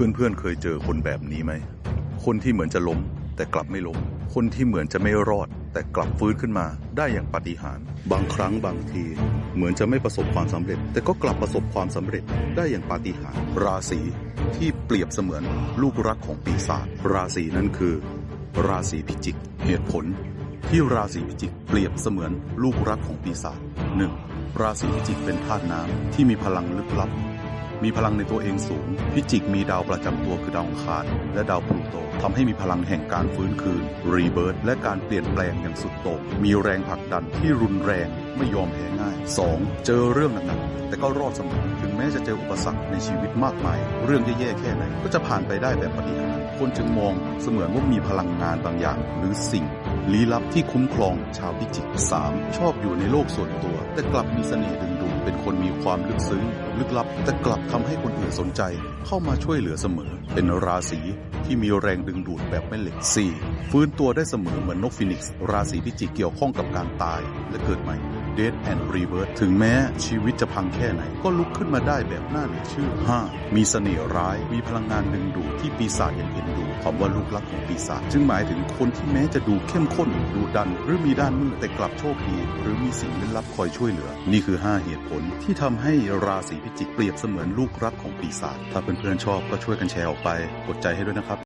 เพื่อนๆเคยเจอคนแบบนี้ไหม คนที่เหมือนจะล้ม แต่กลับไม่ล้ม คนที่เหมือนจะไม่รอด แต่กลับฟื้นขึ้นมา ได้อย่างปาฏิหาริย์ บางครั้งบางที เหมือนจะไม่ประสบความสำเร็จ แต่ก็กลับประสบความสำเร็จได้อย่างปาฏิหาริย์ ราศีที่เปรียบเสมือนลูกรักของปีศาจ ราศีนั้นคือ ราศีพิจิก เหตุผล ที่ราศีพิจิกเปรียบเสมือนลูกรักของปีศาจหนึ่งราศีพิจิกเป็นธาตุน้ำที่มีพลังลึกลับ มีพลังในตัวเองสูง พิจิกมีดาวประจำตัวคือดาวองคารและดาวพลูโตทำให้มีพลังแห่งการฟื้นคืน รีเบิร์ตและการเปลี่ยนแปลงอย่างสุดโต่งมีแรงผลักดันที่รุนแรงไม่ยอมแพ้ง่าย 2. เจอเรื่องหนักๆแต่ก็รอดเสมอถึงแม้จะเจออุปสรรคในชีวิตมากมาย เรื่องแย่ๆแค่ไหนก็จะผ่านไปได้แบบปฏิหารคนจึงมองเสมือนว่ามีพลังงานบางอย่าง หรือสิ่ง ลี้ลับที่คุ้มครองชาวพิจิก 3. ชอบอยู่ในโลกส่วนตัว แต่กลับมีเสน่ห์ดึงดูดเป็นคนมีความลึกซึ้ง ลึกลับ แต่กลับทำให้คนอื่นสนใจ เข้ามาช่วยเหลือเสมอ เป็นราศีที่มีแรงดึงดูดแบบแม่เหล็ก 4. ฟื้นตัวได้เสมอเหมือนนกฟินิกซ์ ราศีพิจิกเกี่ยวข้องกับการตายและเกิดใหม่ Death and Rebirth ถึงแม้ชีวิตจะพังแค่ไหน ก็ลุกขึ้นมาได้แบบน่าเหลือเชื่อ 5. มีเสน่ห์ร้าย มีพลังงานดึงดูดที่ปีศาจยังเห็นดูคำว่าลูกรักของปีศาจจึงหมายถึงคนที่แม้จะดูเข้มข้นดูดัน หรือมีด้านมืดแต่กลับโชคดี หรือมีสิ่งลึกลับคอยช่วยเหลือ นี่คือ 5 เหตุผลที่ทำให้ราศีพิจิกเปรียบเสมือนลูกรักของปีศาจถ้าเพื่อนๆชอบก็ช่วยกันแชร์ออกไปกดใจให้ด้วยนะครับ